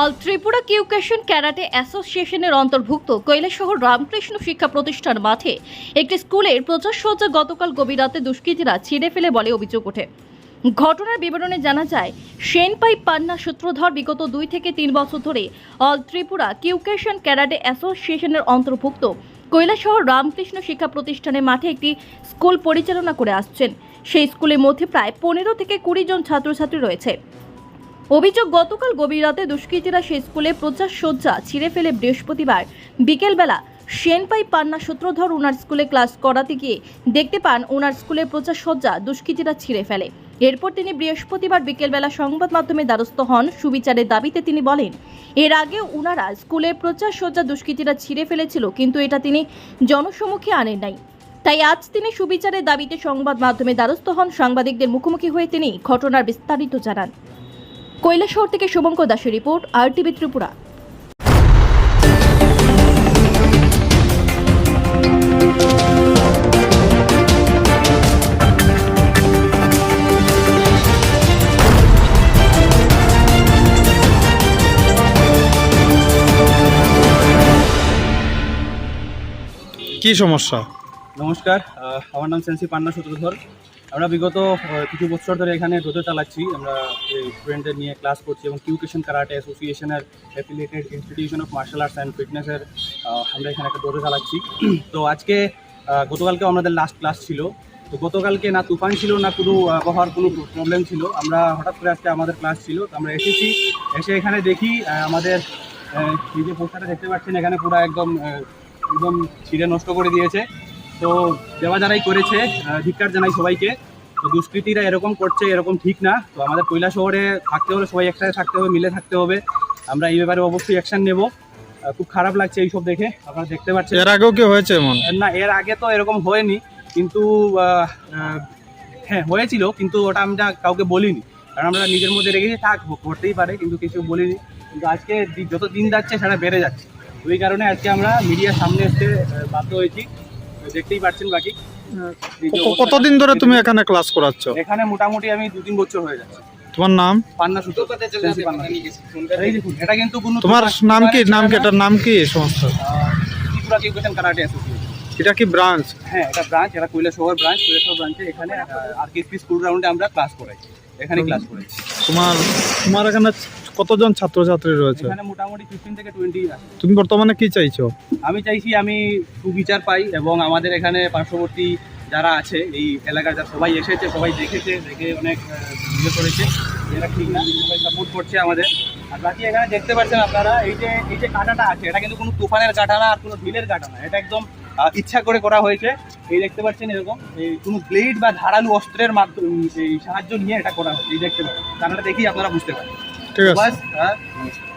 All Tripura কিউকেশন karate অ্যাসোসিয়েশনের অন্তর্ভুক্ত কৈলাসহর রামকৃষ্ণ শিক্ষা প্রতিষ্ঠান মাঠে একটি স্কুলের প্রচারসজ্জা গতকাল গভীর রাতে দুষ্কৃতীরা ছিঁড়ে ফেলে বলে অভিযোগ ওঠে। ঘটনার বিবরণে জানা যায়, সেনপাই পান্না সূত্রধর বিগত দুই থেকে তিন বছর ধরে অল ত্রিপুরা কিউকেশন ক্যারাটে অ্যাসোসিয়েশনের অন্তর্ভুক্ত কৈলাসহর রামকৃষ্ণ শিক্ষা প্রতিষ্ঠানের মাঠে একটি স্কুল পরিচালনা করে আসছেন। সেই স্কুলের মধ্যে প্রায় পনেরো থেকে কুড়ি জন ছাত্রছাত্রী রয়েছে। অভিযোগ, গতকাল গভীর রাতে দুষ্কৃতীরা সেই স্কুলে প্রচার সজ্জা ছিঁড়ে ফেলে বৃহস্পতিবার বিকেলবেলা সেনপাই পান্না সূত্রধর ওনার স্কুলে ক্লাস করাতে গিয়ে দেখতে পান ওনার স্কুলের প্রচার সজ্জা দুষ্কৃতীরা ছিঁড়ে ফেলে। এরপর তিনি বৃহস্পতিবার বিকেলবেলা সংবাদ মাধ্যমে দ্বারস্থ হন। সুবিচারের দাবিতে তিনি বলেন, এর আগে ওনারা স্কুলের প্রচার সজ্জা দুষ্কৃতীরা ছিঁড়ে ফেলেছিল, কিন্তু এটা তিনি জনসমুখে আনেন নাই। তাই আজ তিনি সুবিচারের দাবিতে সংবাদ মাধ্যমে দ্বারস্থ হন। সাংবাদিকদের মুখোমুখি হয়ে তিনি ঘটনার বিস্তারিত জানান। কৈলাসহর থেকে শুভঙ্কর দাসের রিপোর্ট আর টিভি ত্রিপুরা। কি সমস্যা? নমস্কার আমার নাম সেন্সি পান্না সূত্রধর। আমরা বিগত কিছু বছর ধরে এখানে ডোজো চালাচ্ছি। আমরা স্টুডেন্টদের নিয়ে ক্লাস করছি এবং কিউকেশন কারাটে অ্যাসোসিয়েশনের affiliated institution of martial arts and ফিটনেসের আমরা এখানে একটা ডোজো চালাচ্ছি। তো আজকে গতকালকেও আমাদের লাস্ট ক্লাস ছিল। তো গতকালকে না তুফান ছিল, না কোনো আবহাওয়ার কোনো প্রবলেম ছিল। আমরা হঠাৎ করে আজকে আমাদের ক্লাস ছিল। তো আমরা এসেছি, এসে এখানে দেখি আমাদের এই যে পোস্টারটা দেখতে পাচ্ছেন, এখানে পুরো একদম একদম ছিঁড়ে নষ্ট করে দিয়েছে। তো দেওয়া জানাই করেছে আহ, ধিক্কার জানাই সবাইকে। তো দুষ্কৃতীরা এরকম করছে এরকম ঠিক না। তো আমাদের কৈলা শহরে থাকতে হলে সবাই একসাথে থাকতে হবে মিলে থাকতে হবে। আমরা এই ব্যাপারে অবশ্যই অ্যাকশন নেব। খুব খারাপ লাগছে এইসব দেখে আপনারা দেখতে পাচ্ছেন। এর আগেও কি হয়েছে না এর আগে তো এরকম হয়নি কিন্তু হ্যাঁ হয়েছিল কিন্তু ওটা আমরা কাউকে বলিনি। কারণ আমরা নিজের মধ্যে রেখেছি থাকব করতেই পারে কিন্তু কিছু বলিনি। কিন্তু আজকে যত দিন যাচ্ছে সেটা বেড়ে যাচ্ছে। ওই কারণে আজকে আমরা মিডিয়ার সামনে এসে বাধ্য হয়েছি। দেখতেই পাচ্ছেন বাকি। আহ, এই যে ক- অবস্থা- কতদিন ধরে তুমি এখানে ক্লাস করাচ্ছ? এখানে মোটামুটি আমি দু তিন বছর হয়ে যাচ্ছে। তোমার নাম? পান্না সূত্র সেন্সি পান্না। এই দেখুন এটা কিন্তু তোমার নাম কি? নাম কি? এটার নাম কি? সংস্থা ত্রিপুরা কিউকেশন কারাটে অ্যাসোসিয়েশন এটা কি ব্রাঞ্চ হ্যাঁ এটা ব্রাঞ্চ এটা কৈলাসহর ব্রাঞ্চ কৈলাসহর ব্রাঞ্চে এখানে আর কে স্কুল গ্রাউন্ডে আমরা ক্লাস করাই। এখানে ক্লাস করাই। তোমার তোমার এখানে কতজন ছাত্রছাত্রী রয়েছে? এখানে মোটামুটি ফিফটিন থেকে টোয়েন্টি তুমি বর্তমানে কি চাইছো? আমি চাইছি আমি সুবিচার পাই এবং আমাদের এখানে পার্শ্ববর্তী যারা আছে এই এলাকার যারা সবাই এসেছে সবাই দেখেছে দেখে অনেক ইয়ে করেছে। এরা ঠিক না সবাই সাপোর্ট করছে আমাদের। আর বাকি এখানে দেখতে পাচ্ছেন আপনারা এই যে এই যে কাঁটাটা আছে এটা কিন্তু কোনো তুফানের কাঁটা না আর কোনো ঢিলের কাঁটা না। এটা একদম ইচ্ছা করে করা হয়েছে। এই দেখতে পাচ্ছেন এরকম এই কোনো ব্লেড বা ধারালু অস্ত্রের মাধ্যমে এই সাহায্য নিয়ে এটা করা হয়েছে। এই দেখতে পাচ্ছেন। কাঁটাটা দেখি আপনারা বুঝতে পারেন ঠিক আছে বাস হ্যাঁ নমস্কার